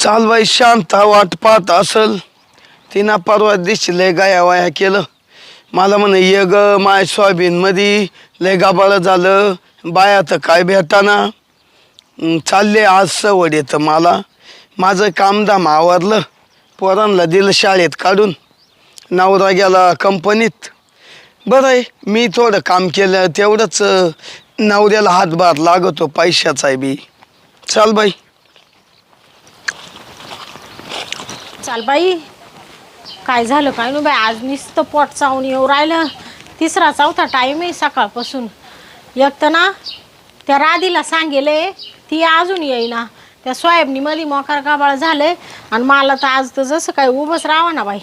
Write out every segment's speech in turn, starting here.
चालवाई शांत वाट पाहत असल. तिनं परवा दिवशी लय गाया वाया केलं. मला म्हणे ये ग माय सोयाबीन मध्ये लय गाबाळ झालं. बाया तर काय भेटाना. चालले आज सवड येतं मला. माझं कामधाम आवरलं. पोरांना दिलं शाळेत काढून. नवरा गेला कंपनीत. बरं आहे मी थोडं काम केलं तेवढंच अं, नवऱ्याला हातभार लागतो पैशाचा आहे बी. चाल बाई. चाल बाई. काय झालं काय नाही बाई. आज नुसतं पोट चावून येऊ राहिलं. तिसरा चौथा टाईम आहे सकाळपासून. एक तर ना त्या राधीला सांगेले ती अजून येईना. त्या सोयाबीनीमध्ये मोकार काबाळ झालंय. आणि मला तर आज तर जसं काय उभंच राहा ना बाई.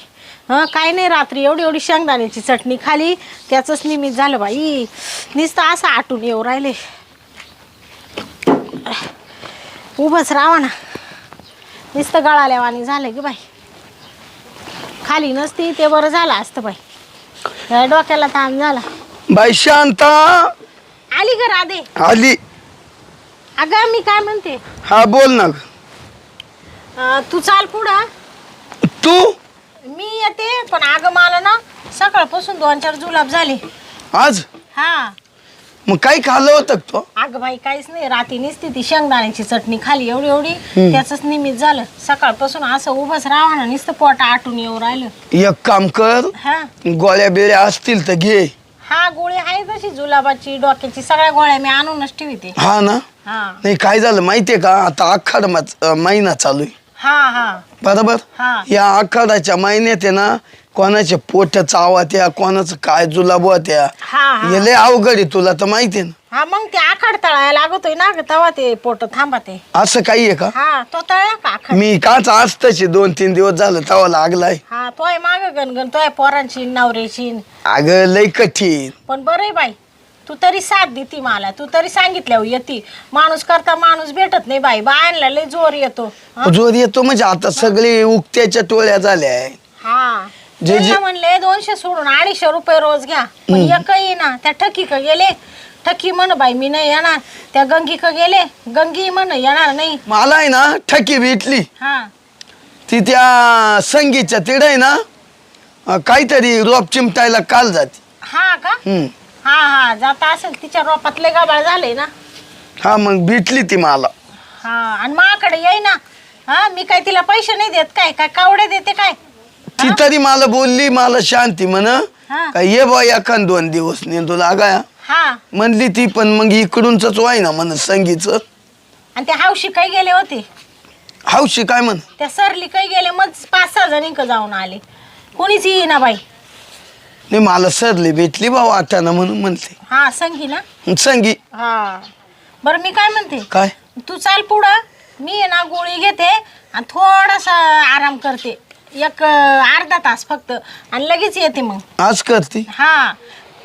हं काय नाही रात्री एवढी एवढी शेंगदाण्याची चटणी खाली. त्याचंच निमित्त झालं बाई. नुसतं असं आटून येऊ राहिले. उभंच राहा ना नुसतं गळाल्यावानी झालं की बाई. खाली नसती ते बरं झालं असतं बाई. या डोक्याला ताण झाला. बाई शांता आली का राधे. आली. अगं मी काय म्हणते? हा बोल ना ग. अं, तू चाल पुढं. तू? मी येते पण अगं मला ना सकाळपासून दोन चार जुलाब झाले. आज? हा. मग काही खाल्लं होतं का तो? अगं बाई काहीच नाही. रात्री नुसती ती शेंगदाण्याची चटणी खाली एवढी एवढी. त्याच निमित्त झालं. सकाळपासून असं उभंच राहा ना नुसतं पोट आटून येऊ राहिलं. एक काम कर. हा. गोळ्या बिळ्या असतील तर घे. हा गोळी आहे तशी जुलाबाची डोक्याची. सगळ्या गोळ्या मी आणूनच ठेवते. हा ना? हा. नाही काय झालं माहितीये का? आता आखाड मा- अं, महिना चालू आहे. हा हा. बरोबर? हा. या आखाडाच्या महिन्यात आहे ना कोणाचे पोट चावात्या कोणाचं काय जुलाब होत्या हा हा. हे लय अवघड आहे तुला तर माहिती आहे ना. हा मग ते आखाड तळायला लागतोय ना ग तेव्हा ते पोट थांबते. असं काही आहे का? हा तो तळला का आखाड? मी काच असतच दोन तीन दिवस झालं तवा लागलाय. हा तोय माग गणगण तोय पोरांची नवऱ्याची. अगं लय कठीण. पण बरं आहे बाई. तू तरी साथ देती मला तू तरी सांगितल्यावर येते. माणूस करता माणूस भेटत नाही बाई बायांना लय जोर येतो? जोर येतो म्हणजे आता सगळे उक्त्याच्या टोळ्या झाल्या आहे. हा. जे- म्हणले दोनशे सोडून अडीचशे रुपये रोज घ्या. पण एकही ना त्या ठकी का गेले. ठकी म्हण बाई मी नाही येणार. त्या गंगी का गेले. गंगी म्हण येणार नाही. मला आहे ना ठकी भेटली. हा. ती त्या संगीच्या तिड आहे ना अं, काहीतरी रोप चिमटायला काल जाते. हा का? हम्म. हा हा जाता असेल तिच्या रोपातले गाबाळ झाले ना. हा मग भेटली ती मला. हा आणि माकडे येई ना. हा मी काय तिला पैसे नाही देत काय? काय कावडे देते काय? ती तरी मला बोलली मला शांती म्हण. हा. का ये बा एखाद दोन दिवस नेंदू लागाया हा. म्हणली ती पण मग इकडूनच वाय ना म्हण संगीच. आणि ते हावशी काही गेले होते? हौशी काय म्हण? त्या सरली काही गेले मग पाच सहा जणी का जाऊन आले. कोणीच येईना बाई. नाही मला सरली भेटली बा वाटाना म्हणून म्हणते. हा संगी ना? संगी. हा. बरं मी काय म्हणते? काय? तू चाल पुढं. मी आहे ना गोळी घेते आणि थोडासा आराम करते. एक अं, अर्धा तास फक्त. आणि लगेच येते मग. आज करती? हा.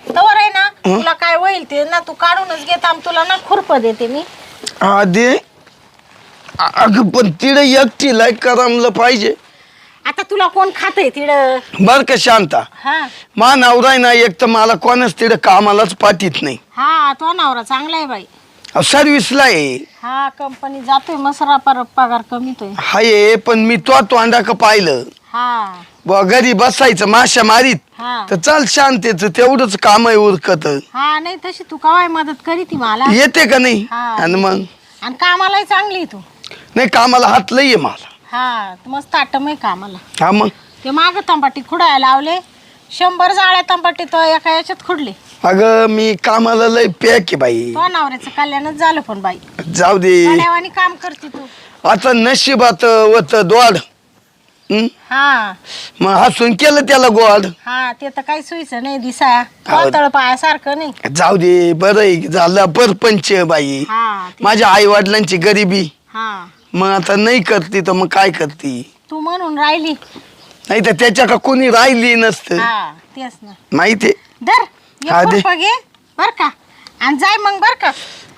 तवर आहे ना तुला काय होईल ते ना तू काढूनच घेत आम तुला ना खुरप देते मी. अ- अगं पण तिड एकटीला करमलं पाहिजे. आता तुला कोण खातंय तिड? बर का शांता. हा. मा नवरा आहे ना एक तर मला कोणच तिड कामालाच पाठीत नाही. हा तो नवरा चांगला आहे बाई. सर्व्हिसला आहे. हा कंपनी जातोय मसरा पर पगार कमीतोय. हाय पण मी तो तोंडा का पाहिलं. हा. बुवा घरी बसायचं माशा मारीत. हा. तर चाल शांतेच तेवढंच काम आहे उरकत. हा नाही तशी तू कवाय मदत करी ती मला. येते का नाही? हा. आणि मग? आणि कामालाही चांगली आहे तू. नाही कामाला हात लई आहे मला. हा मस्त आटम आहे कामाला हा मग. ते माग तंबाटी खुडायला लावले. शंभर जाळ्या तंबाटी तो एका याच्यात खुडले. अगं मी कामाला लय पॅक आहे बाई. तो नवऱ्याचं कल्याणच झालं पण बाई. जाऊ दे. काम करते तू. आता नशिबात होत दोड. हं? हा. मग हसून केलं त्याला गोड. हा ते तर काही सुईचं नाही दिसाया हो. पातळ पायासारखं नाही. जाऊ दे बरं आहे, झालं परपंच बाई. हा ते- माझ्या आई वडिलांची गरिबी. हा. मग आता नाही करती तर मग काय करती? तू म्हणून राहिली. नाही तर त्याच्या का कोणी राहिली नसतं? हा तेच ना. माहिती धर हा, दे. घे बर का? आणि जाय मग बर का?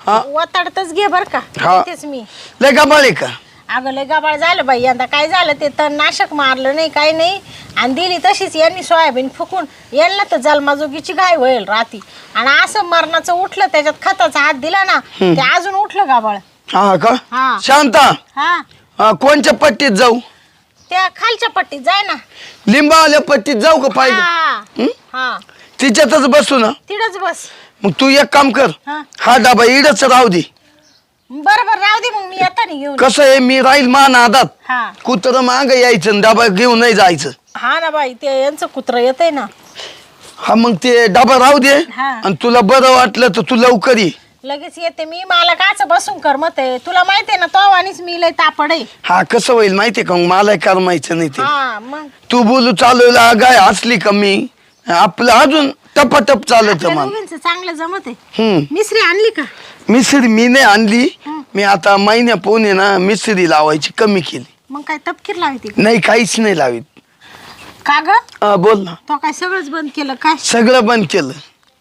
हा. वताडतच घे बर का? हा. तेच मी. लय का बाळे का? अगं लय गाबाळ झालं बाई. यंदा काय झालं ते तर नाशक मारलं नाही काही नाही. आणि दिली तशीच यांनी सोयाबीन फुकून. यांना तर जलमाजोगीची गाय होईल राती. आणि असं मरणाचं उठलं त्याच्यात खताचा हात दिला ना ते अजून उठलं गाबाळ. हा का? हा. शांता. हा. हा, कोणच्या पट्टीत जाऊ? त्या खालच्या पट्टीत जाय ना. लिंबावाल्या पट्टीत जाऊ का पाहिजे हा. हं? हा. तिच्यातच बसू ना. तिडच बस. मग तू एक काम कर. हा. हा डबा इडच राहू दे. बरं बरं राहू दे मग मी येताना घेऊन कसं आहे मी राहील मान आदात. हा. कुत्र माग यायचं आणि डबा घेऊन नाही जायचं. हा ना बाई ते यांचं कुत्र येतंय ना. हा मग ते डबा राहू दे हा. आणि तुला बरं वाटलं तर तू लवकर ये. लगेच येते मी. मला काच बसून करमत आहे? तुला माहिती आहे ना तो आणि मी लय तापड आहे. हा कसं होईल माहितीये का? मग मला करमायचं नाही ते. हा मग? तू बोलू चालवला गाय असली का मी? आपलं अजून टपाटप चालत आपल्या मला दोघींचं चांगलं जमत आहे. हम्म. मिसरी आणली का? मिसरी मी नाही आणली. मी आता महिन्या पोहणे ना मिसरी लावायची कमी केली. मग काय तपकीर लावते नाही काहीच नाही लावीत. का ग? बोल ना. तो काय सगळंच बंद केलं काय? सगळं बंद केलं.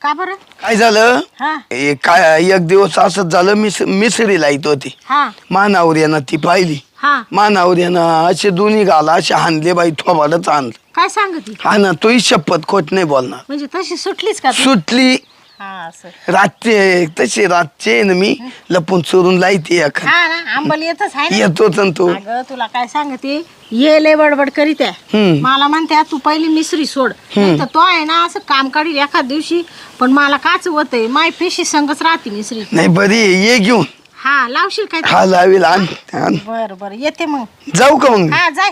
का बरं? काय झालं? हा. ए, काय एक दिवस असंच झालं मिस मिसरी लाईत होती. हा. मानावऱ्यानं ती पाहिली. हा. मानावऱ्यानं असे दोन्ही गाला असे हाणले बाई थोबाडच आणलं. काय सांगते? हा ना तोही शपथ खोट नाही बोलणार. म्हणजे तशी सुटलीच का तू? सुटली. हा असं. रातचे तशी रातचे ना मी लपून चोरून लाईते एखाद. हा ना आंबल येतच आहे ना. येतो तर तो. अगं तुला काय सांगते ये लय बडबड करीत आहे. हम्म. मला म्हणते तू पहिली मिसरी सोड. तर तो आहे ना असं काम काढील एखाद दिवशी पण मला काच होत आहे माय पेशी संगच राहते मिसरी. नाही बरी आहे, ये घेऊन. हा लावशील काय हा लावेल. आण आण. बर बर. येते मग. जाऊ का मग हा जाय.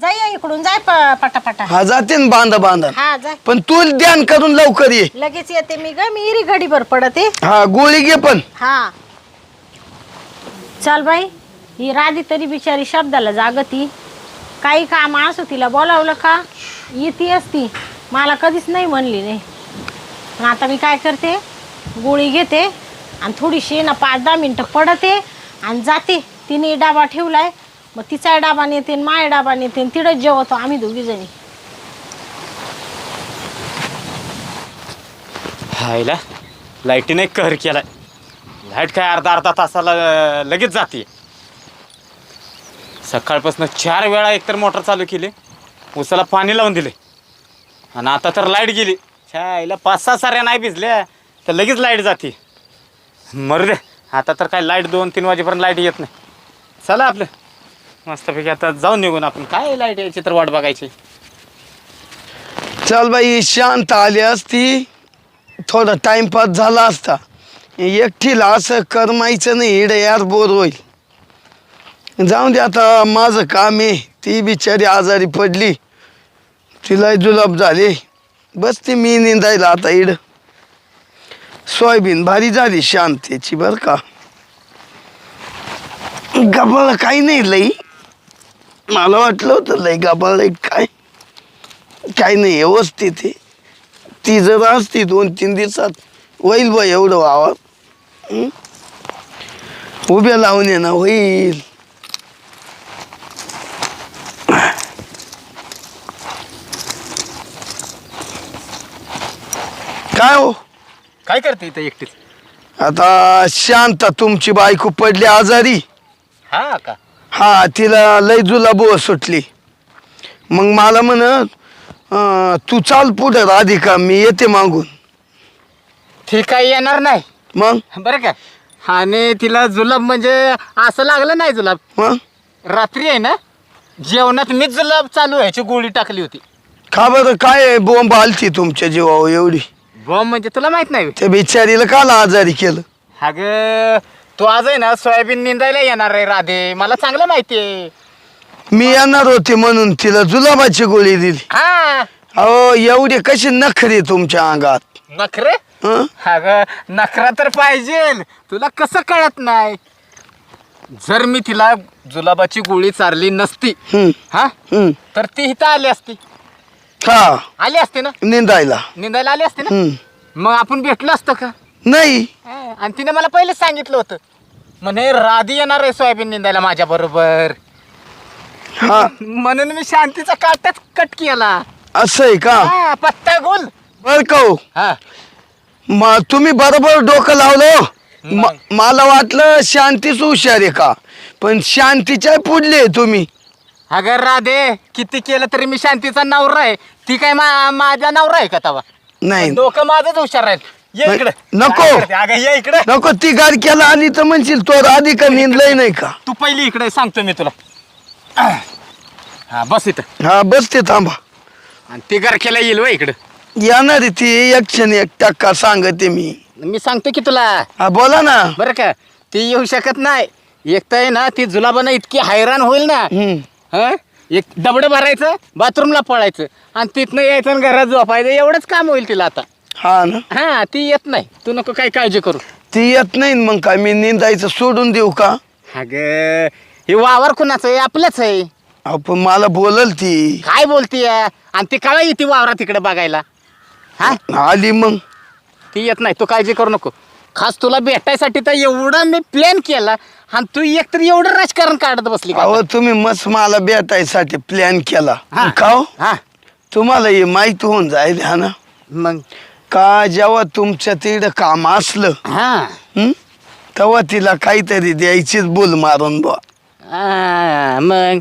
जाय या इकडून जाय प- पटापटा. हा जाते ना बांधा बांधा. हा जाय. पण तू ध्यान करून लवकर ये. लगेच येते मी ग मी इरी घडीभर पडते. हा गोळी घे पण. हा. चल बाई ही राधी तरी बिचारी शब्दाला जागती. काही काम असं तिला बोलावलं का येते असती. मला कधीच नाही म्हणली नाही. पण आता मी काय करते गोळी घेते आणि थोडीशी ना पाच दहा मिनटं पडते आणि जाते. तिने डाबा ठेवलाय मग तिचा डाबा नेते माया डाबा नेते आणि जेवतो आम्ही दोघी जणी हायला लाईटीने कहर केलाय. लाइट काय अर्धा अर्धा तासाला अं, लगेच जाते. सकाळपासून चार वेळा एकतर मोटर चालू केली उसाला पाणी लावून दिले. आणि आता तर लाइट गेली. छायला पाच सहा साऱ्या नाही भिजल्या तर लगेच लाइट जाते. मरू दे आता तर काय लाइट दोन तीन वाजेपर्यंत लाइट येत नाही. चला आपलं. मस्तपैकी आता जाऊन निघून आपण. काय लाइट यायची तर वाट बघायची. चल बाई शांत आली असती. थोडा टाइमपास झाला असता. एकटीला असं करमायचं नाही इडे यार बोर होईल. जाऊन दे आता माझं काम आहे. ती बिचारी आजारी पडली. तिला जुलाब झाले. बस ती मी निंदायला आता इड. सोयाबीन भारी झाली शांतीची बरं का. गबळ काही नाही लई. मला वाटलं होतं लई गबाळ काय? काही नाही व्यवस्थित आहे. ती जर असती दोन तीन दिवसात होईल बा एवढं वावर? उभ्या लावून ये ना होईल. काय हो? काय करते इथं एकटीच? आता शांत तुमची बायको पडली आजारी. हा का? हा तिला लय जुलाबो सुटली. मग मला म्हणत अं, तू चाल पुढे राधिका मी येते मागून. ते काही येणार नाही. मग? बरं का? आणि तिला जुलाब म्हणजे असं लागलं नाही जुलाब. मग? रात्री आहे ना जेवणात मीच जुलाब चालू व्हायची गोळी टाकली होती. का बरं काय बोंब आलती तुमच्या जीवावर एवढी. बॉम्ब म्हणजे तुला माहीत नाही. त्या बिचारीला काला आजारी केलं. अग तू आज आहे ना सोयाबीन निंदायला येणार आहे राधे. मला चांगलं माहिती आहे. मी येणार होते म्हणून तिला जुलाबाची गोळी दिली. हा. अहो एवढे कसे नखरे तुमच्या अंगात? नखरे? हं? अग नखरा तर पाहिजे. तुला कसं कळत नाही? जर मी तिला जुलाबाची गोळी चारली नसती हं, हा? हं. तर ती इथं आली असती. हा. आली असते ना? निंदायला. निंदायला आली असते ना? हं. मग आपण भेटलो असतो का? नाही. आणि तिने मला पहिलेच सांगितलं होतं. म्हणे राधी येणार आहे सोयाबीन निंदायला माझ्या बरोबर. हा. म्हणून मी शांतीचा काटच कट केला. असं आहे का? हा, पत्ता गोल बर का हो? हा. म- तुम्ही बरोबर डोकं लावलं म- मग? मला वाटलं शांतीच हुशार आहे का? पण शांतीच्या पुढले तुम्ही. अगर राधे किती केलं तरी मी शांतीचा नवरा आहे. ती काय मा माझा नवरा आहे का तवा? नाही. डोकं माझंच हुशार आहे. ये इकडे. नको. अगं ये इकडे. नको ती गाडक्याला आली तर म्हणशील तो आधी का निंदलंय नाही का? तू पहिली इकडे सांगतो मी तुला. हा बस इथं. हा बस ते थांबा. आणि ती गरकेला येईल व इकडं. येणार आहे ती एक क्षण एक टक्का सांगते मी. मी सांगतो की तुला. हा बोला ना. बरं का ती येऊ शकत नाही. एक तर आहे ना ती जुलाबानं इतकी हैराण होईल ना. हम्म. हं? एक दबड भरायचं बाथरूमला पळायचं. आणि तिथनं यायचं आणि घरात झोपायचं. एवढंच काम होईल तिला आता. हा ना? हा ती येत नाही. तू नको काही काळजी करू. ती येत नाही मग काय? मी निंदायचं सोडून देऊ का? अग हे वावर कुणाचं आहे? आपलंच आहे. अहो, पण मला बोलल ती. काय बोलतीय आणि ती काय येते वावरात तिकडे बघायला? हा? आली मग. ती येत नाही. तू काळजी करू नको. खास तुला भेटायसाठी तर एवढं मी प्लॅन केला आणि तू एकतर एवढं राजकारण काढत बसली का? अहो तुम्ही मस्त मला भेटायसाठी प्लॅन केला. हा. का हो? हा. तुम्हाला हे माहीत होऊन जाईल हा ना? मग? का जेव्हा तुमच्या तिकडं काम असलं हा हं? तेव्हा तिला काहीतरी द्यायचीच बोल मारून बुवा मग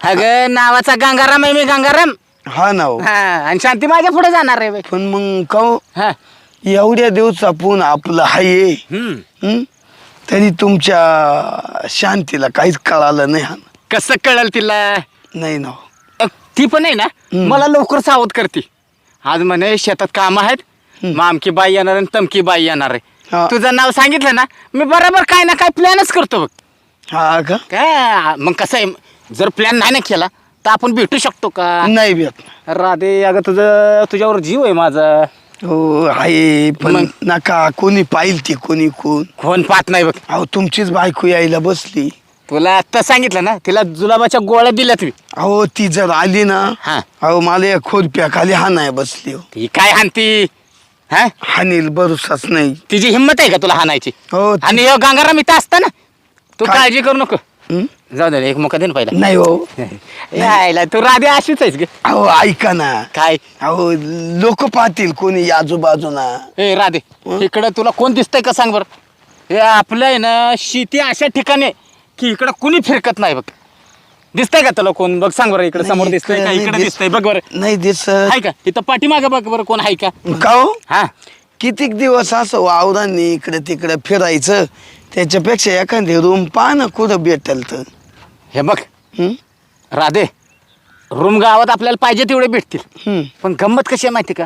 अगं नावाचा गंगाराम आहे मी गंगाराम हा ना हो. हा आणि शांती माझ्या पुढे जाणार आहे बाई. पण मग का हो, हा एवढ्या दिवसापून आपलं हाय हम्म. हं? तरी तुमच्या शांतीला काहीच कळालं नाही हा. कसं कळल तिला नाही ना हो. अ, ती पण आहे ना हम्म. मला लवकर सावध करते आज म्हणे शेतात काम आहेत मग आमकी बाई येणार आणि तमकी बाई येणार हा. आहे तुझं नाव सांगितलं ना मी बरोबर काय ना काय प्लॅनच करतो बघ. हा का? काय? मग कसं आहे? जर प्लॅन नाही ना केला तर आपण भेटू शकतो का? नाही भेट राधे अगं तुझं तुझ्यावर जीव आहे माझा. हो आहे पण मग? नका कोणी पाहिल ती कोणी कोण? कोण पाहत नाही बघ. अहो तुमचीच बायको यायला बसली. तुला आत्ता सांगितलं ना तिला जुलाबाच्या गोळ्या दिल्यात मी. अहो ती जर आली ना हा. अहो मला या खोरप्या खाली हा नाही बसली हो. ती काय हानती हा? हानील भरोसाच नाही. तिची हिंमत आहे का तुला हाणायची? हो ती- आणि ह्यो गंगाराम इथं असता ना तू काय? काळजी करू नको. हं? जाऊ दे एक मोका दे ना पहिला. नाही हो. यायला तू राधे अशीच आहेस ग. अहो ऐका ना. काय? अहो लोक पाहतील कोणी आजूबाजूना. ए राधे हं? इकडं तुला कोण दिसतंय का सांग बरं? हे आपलं आहे ना शेती अशा ठिकाणी आहे की इकडं कुणी फिरकत नाही बघ. दिसतंय का तुला कोण? बघ सांग बरं इकडे समोर नाही, दिसतंय का? इकडे दिस- दिसतंय बघ बरं. नाही दिसत. आहे का? इथं पाठीमागं बघ बरं कोण आहे का? का हो? हा. कितीक दिवस असं वावरांनी इकडे तिकडे फिरायचं? त्याच्यापेक्षा एखादी रूम पहा ना कुठं भेटेल तर? हे बघ. हं? राधे रूम गावात आपल्याला पाहिजे तेवढे भेटतील. हं. पण गंमत कशी आहे माहिती का?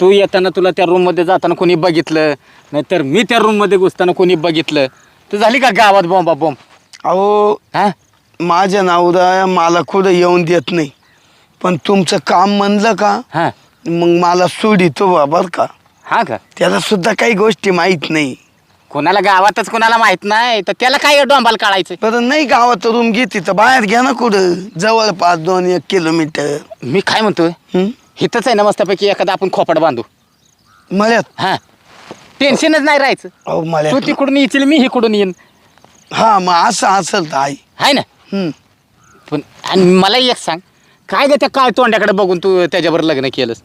तू येताना तुला त्या रूममध्ये जाताना कोणी बघितलं नाहीतर मी त्या रूममध्ये घुसताना कोणी बघितलं. तू झाली का गावात बॉम्बा बॉम्ब अहो हा? माझ्या नावरा मला कुठं येऊन देत नाही. पण तुमचं काम म्हणलं का? हा. मग मला सोडितो बा बर का? हा का? त्याला सुद्धा काही गोष्टी माहीत नाही. कोणाला गावातच कोणाला माहीत नाही तर त्याला काय डोंबाल काढायचं? बरं नाही गावात रूम घेते तर बाहेर घ्या ना कुठं. जवळपास दोन एक किलोमीटर. मी काय म्हणतोय? हं? हिथंच आहे ना मस्तपैकी एखादा आपण खोपड बांधू. मळ्यात? हा. टेन्शनच नाही राहायचं. अहो तू मळ्यात तिकडून येशील मी इकडून येईन. हा मग असं असेल तर आई आहे ना? पण आणि मला एक सांग काय ग त्या काय तोंड्याकडे बघून तू त्याच्यावर लग्न केलंस?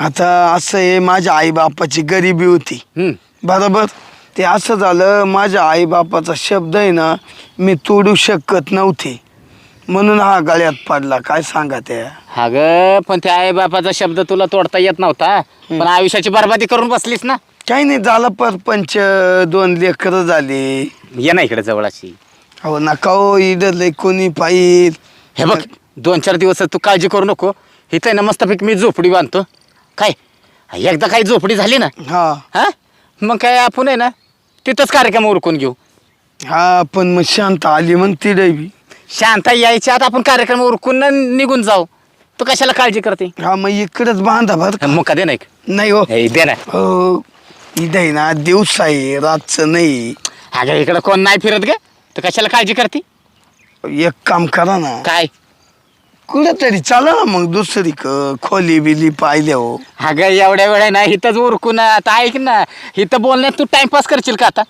आता असं आहे माझ्या आईबापाची गरिबी होती. हम्म. बरोबर? ते असं झालं माझ्या आईबापाचा शब्द आहे ना मी तोडू शकत नव्हते. म्हणून हा गळ्यात पडला काय सांगा त्या? हा ग पण त्या आई बापाचा शब्द तुला तोडता येत नव्हता. पण आयुष्याची बरबादी करून बसलीस ना? काही नाही झालं परपंच दोन लेकरं झाले. ये ना इकडे जवळची अहो नका हो इडं लय कोणी पाहिजे हे बघ दोन चार दिवस तू काळजी करू नको. इथं आहे ना मस्तपैकी मी झोपडी बांधतो. काय? एकदा काही झोपडी झाली ना हा. हा? मग काय आपण आहे ना तिथंच कार्यक्रम उरकून घेऊ. हा पण मग शांत आली मग ती बी. शांता यायच्या आत आपण कार्यक्रम उरकून न निघून जाऊ. तू कशाला काळजी करते? हा मग इकडंच बांधा बर का? मुका दे ना एक. नाही हो. हे दे ना. हो इथं आहे ना दिवस आहे रातचं नाही. अगं इकडं कोण नाही फिरत ग? तू कशाला काळजी करते? एक काम करा ना. काय? कुठं तरी चला ना मग दुसरी क- खोली बिली पाहिल्या हो. अगं एवढ्या वेळ ना इथंच उरकून आता ऐक ना इथं बोलण्यात तू टाइमपास करशील का आता?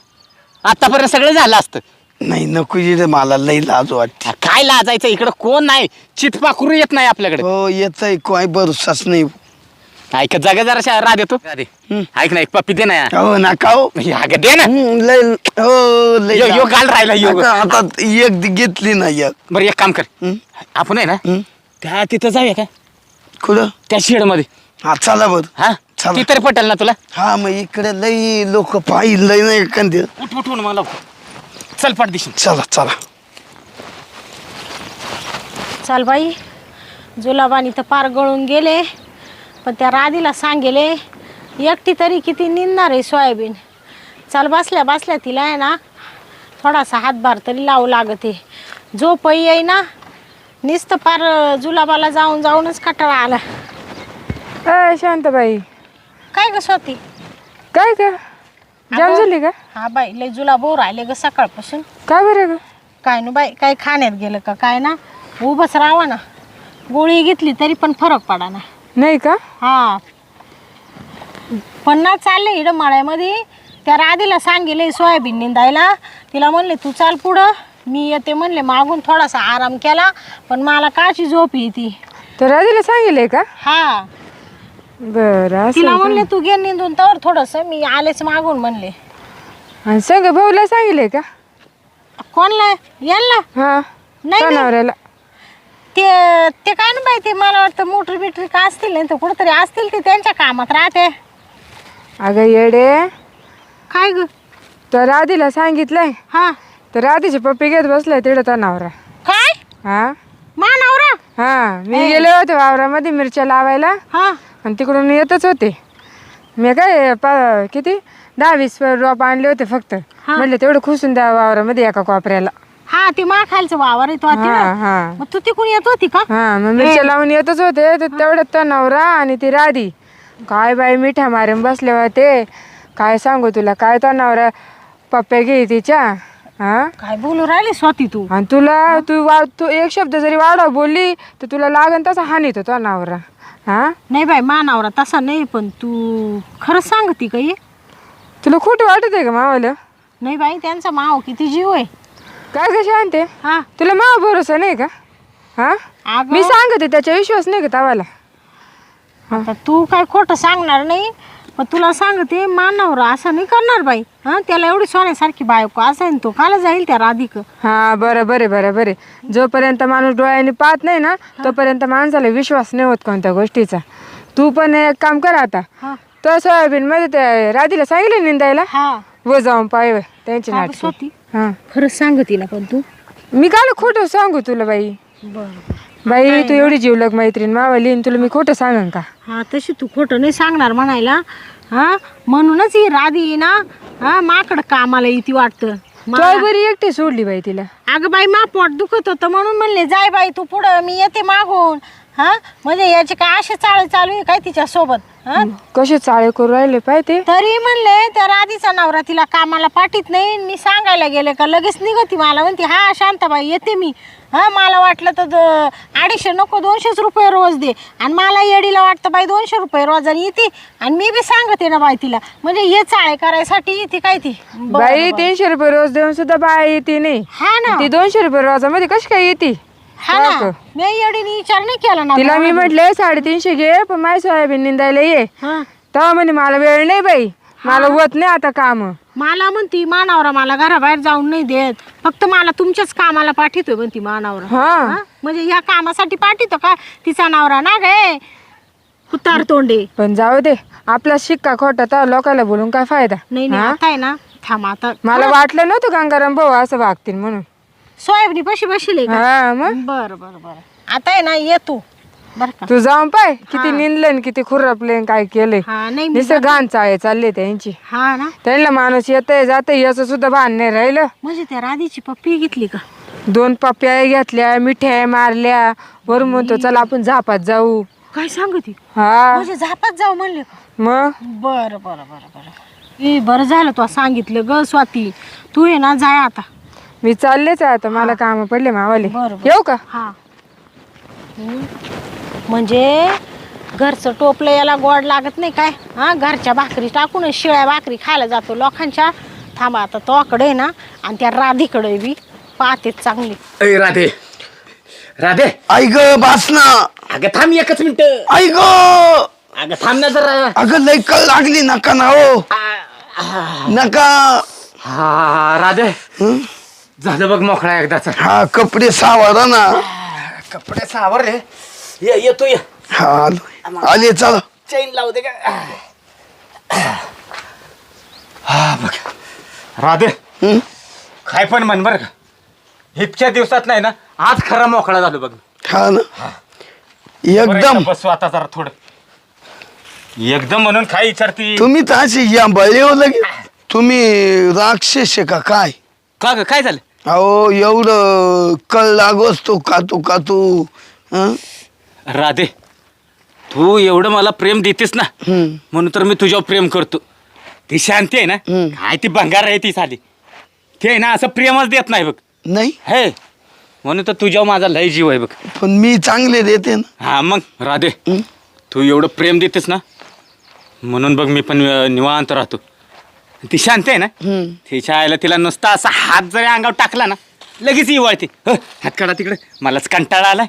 आतापर्यंत सगळं झालं असतं. नाही नको इथं मला लई लाज वाटते. काय लाजायचं इकडं कोण नाही? चितपाखरू येत नाही आपल्याकडे. हो येत आहे काय भरोसाच नाही. ऐकत जागा जरा राधे तू हम्म. ऐक ना एक पप्पी दे ना. यार. हो नका हो? अगं दे ना. हम्म, लय हो लय यो- यो घाल राहिला, यो. आता आता एक दि- घेतली ना एक बरं एक काम कर. हम्म, आपण आहे ना हम्म. त्या तिथं जाऊया का? कुठं? त्या शेडमध्ये हा चला बर. हा? चला. ती तरी पटेल ना तुला? हा मग इकडे लई लोक पाहिलं लय नाही एखादी उठ उठून मला चल पाठ दिशी. चला चला. चाल बाई जुलाबानी तर पार गळून गेले. पण त्या राधीला सांगेले एकटी तरी किती निंदणार आहे सोयाबीन. चाल बसल्या बसल्या तिला आहे ना थोडासा हातभार तरी लावू लागते. जो पै येई ना नुसतं पार अं, जुलाबाला जाऊन जाऊनच कटाळा आला. अय शांताबाई. काय ग स्वाती? काय का जाम. झाली का हा बाई लय जुलाब राहिले ग सकाळपासून. काय बरं ग? काय ना बाई काय खाण्यात गेलं का काय ना? उभंच राहावं ना. गोळी घेतली तरी पण फरक पडा ना. नाही का? हा. पण ना चालले इकडं मळ्यामध्ये. त्या राधीला सांगेले सोयाबीन निंदायला. तिला म्हणले तू चाल पुढं. मी येते म्हणले. मागून थोडासा आराम केला पण मला काची झोप येते. तर राधीला सांगितलंय का? हा. बरं तिला म्हणले तू घे निंदून तर थोडस. मी आलेच मागून म्हणले. आणि संग भाऊला सांगितलंय का? कोणला? यांना? हा. नाही, ते ते काय ना बाई ते मला वाटतं मोटर बिटर का असतील नाही तर कुठंतरी असतील ते त्यांच्या कामात राहते. अगं येडे. काय ग? तर राधीला सांगितलंय. हा. तर राधीचे पप्पी घेत बसलाय तिकडं तो नवरा. काय? हा? मानवरा हा. मी गेले होते वावरामध्ये मिरच्या लावायला. हा. आणि तिकडून येतच होते. मी काय पा किती? दहा वीस रोप आणले होते फक्त. म्हटलं तेवढं खुसून द्या वावरामध्ये एका कोपऱ्याला. हा ते मा खालचं वावर येतो हा हा मग तू तिकडून येत होती का? हा मग मिरच्या लावून येतच होते तर तेवढ्यात तो नवरा आणि ती राधी. काय बाई मिठा मारून बसले होते? काय सांगू तुला? काय तो नवरा पप्प्या घे तिच्या? हा? काय बोलू राहिली स्वाती तू? आणि तुला तू वा तू एक शब्द जरी वाढव बोलली तर तुला लागन तसा हानीत तो नवरा. हा? नाही बाई मानावरा तसा नाही पण तू खरंच सांगती का तुला खोटं वाटत आहे का मावाला? नाही बाई त्यांचा माव किती जीव आहे. काय कशी आणते हा. तुला मावा भरोसा नाही का? हा? अगं, मी सांगते त्याच्या विश्वास नाही का तवाला? आता तू काय खोटं सांगणार नाही पण तुला सांगते मानवरा असं नाही करणार बाई. हा? त्याला एवढी सोन्यासारखी बायको असेल तो काला जाईल त्या राधिक. हा बरं बरे बरं बरे. जोपर्यंत माणूस डोळ्याने पाहत नाही ना तोपर्यंत माणसाला विश्वास नाही होत कोणत्या गोष्टीचा. तू पण एक काम कर आता. हा. तो सोयाबीन मध्ये त्या राधीला सांगितलं निंदायला? हा. व जाऊन पाय त्यांची नाटक. स्वाती हा. खरंच सांगते ना पण तू. मी काल खोटं सांगू तुला बाई. बरं. बाई तू एवढी जीवलग मैत्रीण. मावाली आणि तुला मी खोटं सांगन का? हा तशी तू खोटं नाही सांगणार म्हणायला. हा म्हणूनच ही राधी ना हा माकड कामाला येते वाटतं. मा- तू बरी एकटी सोडली बाई तिला. अगं बाई मा पोट दुखत होतं म्हणून म्हणले जाय बाई तू पुढं मी येते मागून. हा? म्हणजे याचे काय असे चाळ चालू आहे काय तिच्या सोबत? हा? कसे चाळे करू राहिले ते? तरी म्हणले त्या राधीचा नवरा तिला कामाला पाठीत नाही. मी सांगायला गेले का लगेच निघती मला. म्हणते हा शांताबाई येते मी. हा मला वाटलं तर द- अडीचशे नको दोनशेच रुपये रोज दे. आणि मला येडीला वाटतं बाई दोनशे रुपये रोजाने येते. आणि मी बी सांगते ना बाई तिला. म्हणजे हे चाळे करायसाठी येते काय ती? बाई. तीनशे रुपये रोज देऊन सुद्धा बाय येते नाही. हा ना. ती दोनशे रुपये रोजामध्ये कशी काय येते? हा ना. मी विचार नाही केला ना. तिला मी म्हटले साडेतीनशे घे पण माझी सोयाबीन निंदायला ये. हा. तेव्हा म्हणे मला वेळ नाही बाई. मला होत नाही आता काम. मला म्हणती मानावरा मला घराबाहेर जाऊन नाही देत. फक्त मला तुमच्याच कामाला पाठवतोय म्हणती मानावरा. हा. हा? म्हणजे या कामासाठी पाठवतो का? तिचा नवरा ना गे उतार तोंडे. पण जाऊ दे. आपला शिक्का खोटा तर लोकांना बोलून काय फायदा? नाही नाही? आता आहे ना. थांब आता. मला वाटलं नव्हतं गंगाराम भाऊ असं वागतील म्हणून. सोयाबीन पशी बसले हा मग? बर बर बर. आता आहे ना ये तू. बर का? तू जाऊन पाय किती निंदले किती खुरपले काय केले. हा नाही मी घाण चाळे चालले त्यांची. हा ना? त्यांना माणूस येतंय जातंय याचं सुद्धा भान नाही राहिलं. म्हणजे त्या राधीची पप्पी घेतली का? दोन पप्प्या घेतल्या मिठ्या मारल्या. वरून म्हणतो चला आपण झापात जाऊ. काय सांगती हा? म्हणजे झापात जाऊ म्हणले का? मग? बर बर बर बर. ए बरं झालं तू सांगितलं ग स्वाती. तू ये ना जाय आता. मी चाललेच आहे आता मला काम पडले मावाले. बरं, बरं. येऊ का? हा. हम्म. म्हणजे घरचं टोपलं याला गोड लागत नाही काय? हा घरच्या भाकरी टाकून शिळ्या भाकरी खायला जातो. लोकांच्या थांबा आता तोकडे ना आणि त्या राधीकडे बी पाहते चांगली. अय राधे. राधे. आई ग बास ना. अगं थांब एकच मिनिट. आई ग. अगं थांब ना जरा. अगं लय कळ लागली नका ना हो. नका. हा राधे. हं? झालं बघ मोकळा एकदाच. हा कपडे सावरा ना. कपडे सावरले ये येतो ये. हा आलो. आले चला. चैन लावू दे का? हा बघ. राधे. हं? काय पण म्हण बरं का. इतक्या दिवसात नाही ना आज खरा मोकळा झालो बघ. हा ना. बरं, एकदम. इथं बसू आता जरा थोडं. एकदम म्हणून काय विचारती? तुम्ही तर अशी या बळीवर लगे. तुम्ही राक्षस आहे का? काय? का ग काय झालं? अहो एवढं कळ लागोस तो कातू कातू हं? राधे तू एवढं मला प्रेम देतेस ना. म्हणून तर मी तुझ्यावर प्रेम करतो ती शांती आहे ना हम्म. काय ती भंगार आहे ती साली ते आहे ना असं प्रेमच देत नाही बघ नाही हे म्हणून तर तुझ्यावर माझा लय जीव आहे बघ पण मी चांगले देते ना हा मग राधे हं? तू एवढं प्रेम देतेस ना म्हणून बघ मी पण अं, निवांत राहतो ती शांत आहे ना. तिच्या आईला तिला नुसता असा हात जरी अंगावर टाकला ना लगेच ही वळते. ह, हात काढा तिकडे. मलाच कंटाळा आलाय.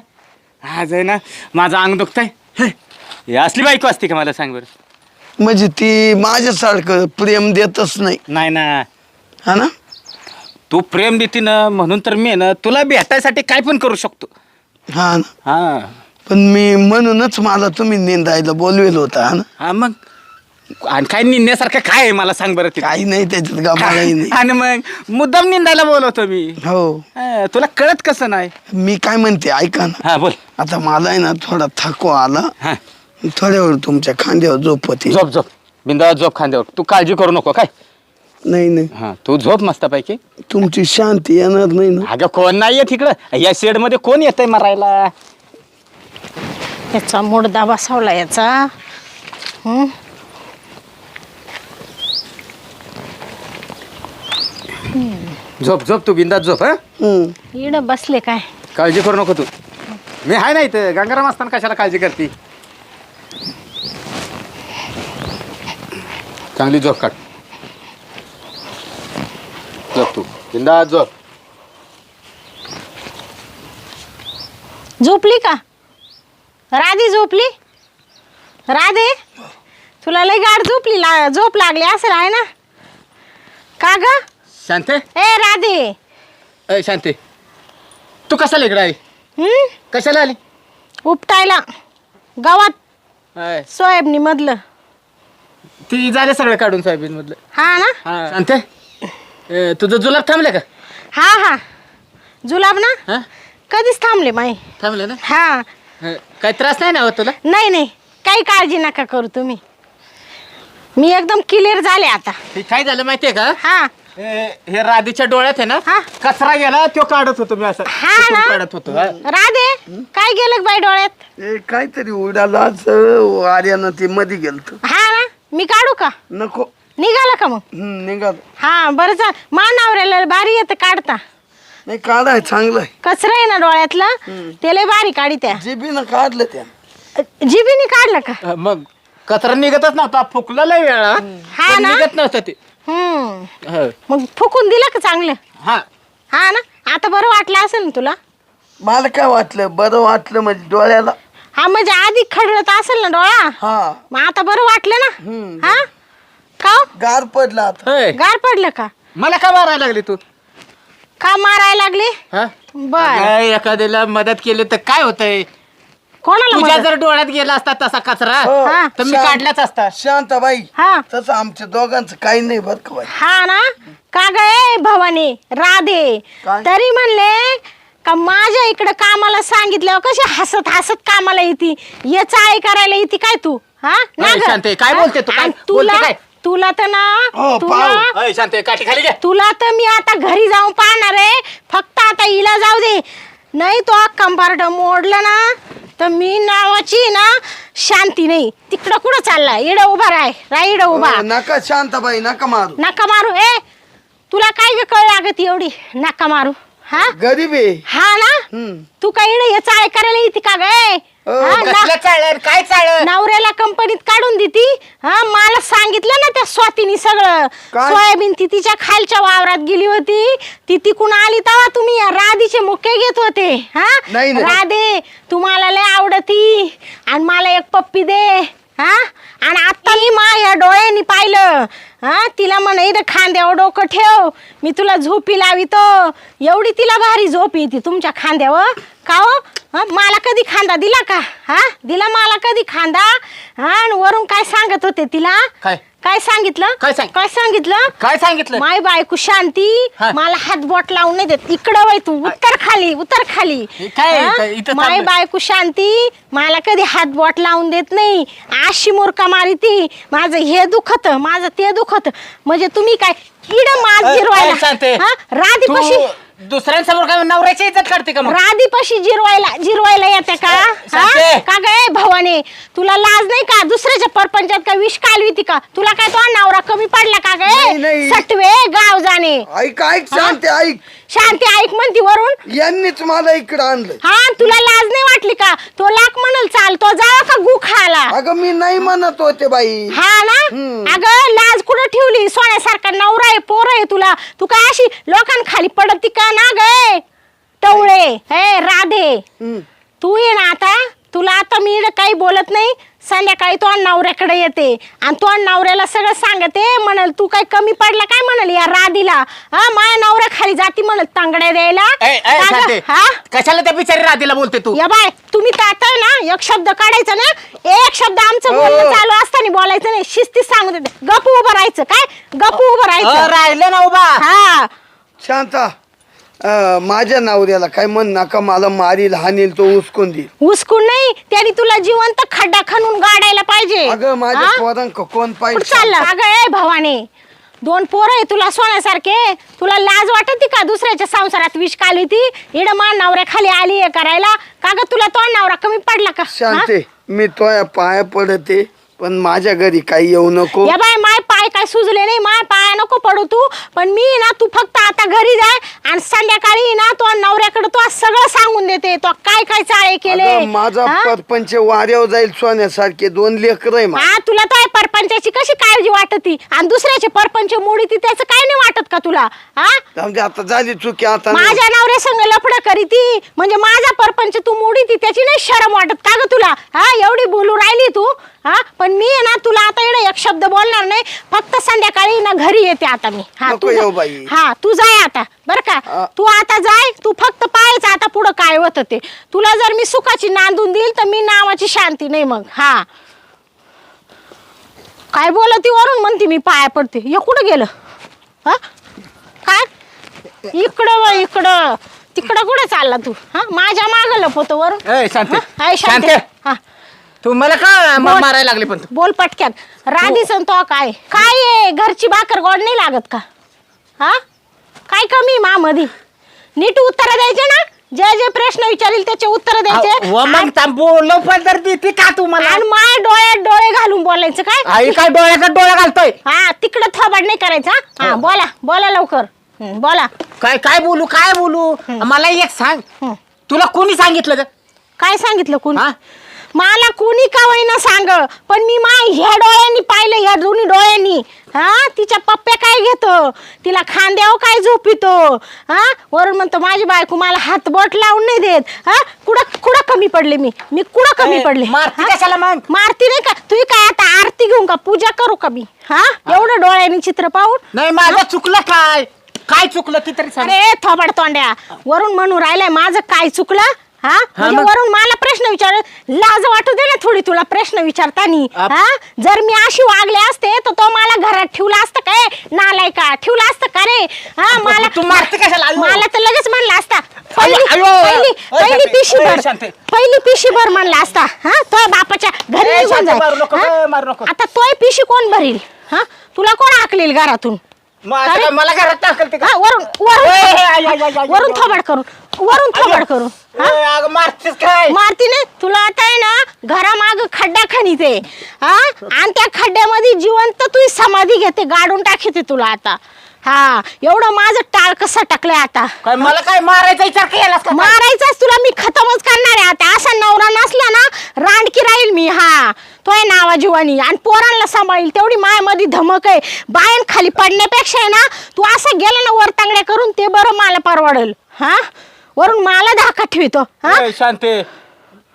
आज आहे ना माझं अंग दुखतंय. ह, ही असली बायको असते का मला सांग बरं? म्हणजे ती माझ्यासारखं प्रेम देतच नाही. नाही ना. हा ना? तू प्रेम देते ना म्हणून तर मी आहे ना तुला भेटायसाठी काय पण करू शकतो. हा ना? हा. पण मी म्हणूनच मला तुम्ही निंदायला बोलवेल होता हा ना? हा मग? आणि काय निंदण्यासारखं काय आहे मला सांग बरं ते. काही नाही त्याच्यात गमालाही नाही. आणि मग मुद्दाम निंदायला बोलवतो मी. हो. हा, तुला कळत कसं नाही? मी काय म्हणते ऐका ना. हा बोल. आता मला आहे ना थोडा थकवा आला. हा. थोड्या वेळ तुमच्या खांद्यावर झोपते झोप झोप. बिंदास झोप खांद्यावर. तू काळजी करू नको काय? नाही नाही. हा तू झोप मस्तपैकी. तुमची शांती येणार नाही ना? अगं कोण नाही येत इकडं? या शेडमध्ये कोण येतंय मरायला? याचा मुडदा बसवला याचा. हं? झोप झोप तू बिंदास झोप हा? हं. इडं बसले काय? काळजी करू नको तू. मी आहे ना इथं. गंगाराम असताना कशाला काळजी करते? चांगली झोप काढ. झोप तू. बिंदास झोप. झोपली का? राधी झोपली? राधे तुला लय गाड झोपली ला झोप लागली असेल आहे ना? का ग? शांते? ए राधे. अय शांते. तू कशाला इकडे आली हं? कशाला आली? उपटायला. गावात अय, सोयाबनी मधलं. ती झाले सगळं काढून सोयाबीन मधलं. हा ना? हा. शांते अ, तुझं जुलाब थांबले का? हा हा. जुलाब ना? हा? कधीच थांबले माई. थांबले ना? हा. अ, काही त्रास नाही ना होत तुला? नाही नाही. काही काळजी नका करू तुम्ही. मी एकदम क्लिअर झाले आता. हे काय झालं माहितीये का? हा. हे हे राधीच्या डोळ्यात आहे ना हा. कचरा गेला तो काढत होतो मी असं. हा ना? काढत होतो हा. राधे काय गेलं बाई डोळ्यात? ए, काहीतरी उडाला आर्यानं ते मध्ये गेलत. हा ना? मी काढू का? नको. निघाला का मग? हं, निघाल. हा बरं चा मानावऱ्याला बारी येतं काढता. नाही काढाय चांगलं आहे. कचरा आहे ना डोळ्यातलं? ते लय बारी काढी त्या. जिबीनं काढलं त्या जिबीने काढलं का? मग कचरा निघतच नव्हता फुकला लय वेळा. हा पण ना? निघत नव्हतं ते. हम्म. हो. मग फुकून दिलं का चांगलं? हा. हा ना? आता बरं वाटलं असेल ना तुला? मला काय वाटलं? बरं वाटलं म्हणजे डोळ्याला. हा म्हणजे आधी खडरत असेल ना डोळा? हा. मग आता बरं वाटलं. ना? हा? का हो? गार पडला आता. होय. गार पडलं का? मला का मारायला लागली तू? का मारायला लागले? हा? बर. एखाद्याला मदत केली तर काय होतंय? कोणाला तुझ्या मदत? जर डोळ्यात गेला असता तसा कचरा हो. हा. तर मी शांत- काढलाच असता शांताबाई हा तसं आमच्या दोघांचं काही नाही बरं का बाई हा ना का गे भवानी राधे काय? तरी म्हणले का माझ्या इकडे कामाला सांगितल्यावर कशी हसत हसत कामाला येते याचा आई करायला येते काय तू हा ना अय, गं? शांते, काय हा? बोलते तू? काय आणि बोलते तुला काय? तुला तर ना हो, तुला. अय, शांत काठी खाली घे तुला तर मी आता घरी जाऊन पाहणार आहे फक्त आता हिला जाऊ दे नाही तो कंपार्ट मोडलं ना तर मी नावाची ना शांती नाही. तिकडं कुठं चाललाय? इडं उभा राय. राय इडं उभा. नका शांताबाई नका मारू. नका मारू. ए तुला काय ग कळ लागत एवढी? नका मारू. हा? गरीब आहे. हा ना? हम्म. तू काय इडं याचा ऐकायला येते का ग? ए? अ, हा, चाळण काय चाळण नवऱ्याला कंपनीत काढून देती. हा मला सांगितलं ना त्या स्वातीनी सगळं. काय? सोयाबीन ती तिच्या खालच्या वावरात गेली होती. ती तिकून आली तेव्हा तुम्ही. या राधीचे मुके घेत होते. हा? नाही, नाही. राधे तुम्हाला लय आवडती. आणि मला एक पप्पी दे. हा? आणि आता मी माझ्या डोळ्यांनी पाहिलं. हा? तिला म्हण इथं खांद्यावर डोकं ठेव. मी तुला झोपी लावितो. एवढी तिला भारी झोप येते तुमच्या खांद्यावर. का हो हं? मला कधी खांदा दिला का हा दिला मला कधी खांदा हा आणि वरून काय सांगत होते तिला काय? काय सांगितलं काय सांग- काय सांगितलं काय सांगितलं माय बायको शांती हा. मला हात बोट लावून नाही देत इकडं वय तू उत्तर खाली उत्तर खाली हे काय हा? इथं माय? बायको शांती मला कधी हात बोट लावून देत नाही अशी मोरका मारी ती माझं हे दुखत माझं ते दुखत म्हणजे तुम्ही काय किड. हा? राधीपाशी तू दुसऱ्यांसमोर काय नवऱ्याची इज्जत करते का मग? राधीपाशी जिरवायला जिरवायला येते का? हा? का गे भवाने? तुला लाज नाही का? दुसऱ्याच्या परपंचात का विष कालविती का? तुला काय तो नवरा कमी पडला का नाही, गे? नाही. सटवे गाव जाणे. ऐक ऐक शांती ऐक. शांती ऐक म्हणती वरून. यांनीच मला इकडं आणलं हा? तुला लाज नाही वाटली का? तो लाख म्हणल चालतो जावा का गु खाला अगं मी नाही म्हणत होते बाई. हा ना? हम्म. अगं लाज कुठं ठेवली? सोन्यासारखा नवरा आहे पोर आहे तुला. तू काय अशी लोकांखाली पडती का ना गे टवळे. हे राधे. हम्म. तू ये ना आता. तुला आता मी इकडं काही बोलत नाही. संध्याकाळी तो नवऱ्याकडे येते. आणि तो नवऱ्याला सगळं सांगते. म्हणल तू काय कमी पडला काय? म्हणल या राधीला. हा माझ्या नवऱ्या खाली जाती म्हणल तांगड्या द्यायला. ए, ए. हा? कशाला त्या बिचारी राधीला बोलते तू? या बाय तुम्ही आहे ना एक शब्द काढायचा ना. एक शब्द आमचं हो. बोलणं चालू असताना बोलायचं नाही. शिस्तीत सांगू देते गप उभं राहायचं. काय? गप उभं अ, राहायचं. राहिले ना उभा. हा. शांता अं, माझ्या नवऱ्याला काय म्हण नका मला मारील हानील तो उचकून देईल. उचकून नाही त्याने तुला जिवंत खड्डा खणून गाडायला पाहिजे. अगं माझ्या हा? पोरांक कोण कुठं पाहिजे चालला? अगं ए भवाने दोन पोरं आहे तुला सोन्यासारखे. तुला लाज वाटते का दुसऱ्याच्या संसारात विष काली ती इड मा नवऱ्या खाली आली आहे करायला. का ग तुला तो नवरा कमी पडला का? हा? शांते मी तो पाया पडते. पण माझ्या घरी काही येऊ नको. या बाय माय पाय काय सुजले नाही माय पाया नको पडू तू. पण मी ना तू फक्त आता घरी जाय आणि संध्याकाळी ना तो नवऱ्याकडे तो सगळं सांगून देते. तो काय काय चाळे केले. अगं, माझा हा? परपंच वाऱ्यावर जाईल सोन्यासारखे दोन लेकर आहे हा तुला तो परपंचाची कशी काळजी वाटती? आणि दुसऱ्याचे परपंच मोडी ती त्याचं काय नाही वाटत का तुला? हा? आता झाली चुकी आता नाही. माझ्या नवऱ्या संग लफड करी ती. म्हणजे माझा परपंच तू मोडी ती त्याची नाही शरम वाटत का ग तुला? हा एवढी बोलू राहिली तू. हा पण मी आहे ना तुला आता एवढं एक शब्द बोलणार नाही. फक्त संध्याकाळी ना घरी येते आता मी. हा नको तू जा- येऊ बाई. हा तू जाय आता बर का. तू आता जाय तू फक्त पाहायचं आता पुढं काय होत ते. तुला जर मी सुखाची नांदून देईल तर मी नावाची शांती नाही मग. हा. काय बोलती वरून म्हणते मी पाया पडते. हे कुठं गेलं? हा? काय? इकडं व इकडं. तिकडं कुठं चालला तू? हा? माझ्या माग लपवतो वरून. ए, शांती. हा? हाय, शांती. शांती. हा. तू मला का बोल. मारायला लागली पण बोल पटक्यात. राधीच आणि तो काय? काय आहे? घरची भाकर गोड नाही लागत का? हा? काय कमी मा मधी नीट उत्तर द्यायचे ना? जे जे प्रश्न विचारील त्याचे उत्तर द्यायचे. व मग थांब बोललो पण तर देते का तू मला आणि माय डोळ्यात डोळे घालून बोलायचं काय? आई काय डोळ्याचा डोळा घालतोय? हा तिकडं थोबाड नाही करायचा हा? हो. बोला बोला लवकर. हं, बोला. काय काय बोलू काय बोलू? मला एक सांग. हं. तुला कोणी सांगितलं ग? काय सांगितलं कोणी? हा? मला कोणी का होईना सांग? पण मी मा ह्या डोळ्यांनी पाहिलं ह्या दोन्ही डोळ्यांनी. हा? तिच्या पप्प्या काय घेतो? तिला खांद्यावर काय झोपितो? हा? वरून म्हणतो माझी बायको मला हात बोट लावून नाही देत. हा? कुठं कुठं कमी पडले मी? मी कुठं कमी पडले? मारती हा? कशाला मग? मारती नाही का? तुम्ही काय आता आरती घेऊन का? पूजा करू का मी? हा? एवढं डोळ्यांनी चित्र पाहून? नाही माझं चुकलं काय? काय चुकलं ती तरी सांग. अरे थोबड तोंड्या. वरून म्हणून राहिलंय माझं काय चुकलं? हा म्हणजे मग? वरून मला प्रश्न विचार लाज वाटू दे ना थोडी तुला प्रश्न विचारतानी आप- हा जर मी अशी वागले असते तर तो मला घरात ठेवला असतं काय नालाय का ठेवला असतं का रे हा मला तू मारते कशाला? आयो. मला तर लगेच म्हणला असता पहिली आयो. पहिली अय, पहिली शांती. पिशी भर शांती. पहिली पिशी भर म्हणला असता हा तो बापाच्या घरी ए, निघून शांती, जाय. मारू नको, हा? ए, मारू नको. आता तोय पिशी कोण भरील हा तुला कोण हाकलेल घरातून मग आता अरे. काय मला घरात टाकल ते का? हा, वरून ए, आय, आय, आय, वरून आय, वरून आय. थोबड करून वरून थोबड करून हा? ए, मारतेस काय? मारती नाही तुला आता आहे ना घरामाग खड्डा खणीते हा? आणि त्या खड्ड्यामध्ये जिवंत तू समाधी घेते गाडून टाकीते तुला आता. हा एवढं माझं टाळ कसं टाकलंय आता? काय मला काय मारायचा विचार केलास का काय? मारायचाच तुला मी खतमच करणार आहे आता. असा नवरा नसला ना रांडकी राहील मी हा. तो आहे नावा जीवानी आणि पोरांना सांभाळील तेवढी मायामध्ये धमक आहे. बायन खाली पडण्यापेक्षा आहे ना तू असं गेला ना वर तांगड्या करून ते बरं मला परवडेल. हा? वरून मला धाका ठेवतो हा ए, शांते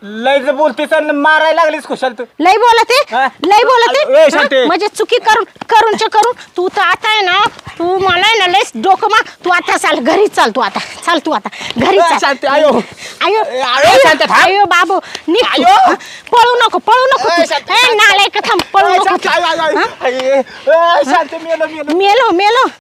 लय जर बोलतेस आणि मारायला लागलीस खुशाल तू लय बोलते हा? लय बोलते ए, हा? शांती. म्हणजे चुकी करून करूनच्या करून तू तर आता आहे ना तू मला आहे ना लयच डोकं मा तू आता चाल घरी चाल तू आता चाल तू आता घरी ए, चाल शांती, आयो. आयो ए, आयो, शांती, थांब. आयो बाबू निघ तू. आयो. हा? पळू नको पळू नको ए, तू. शांती, ए, शांती. नालायक थांब पळू नको तू. हा? शांत मेलं मेलं मेलो मेलो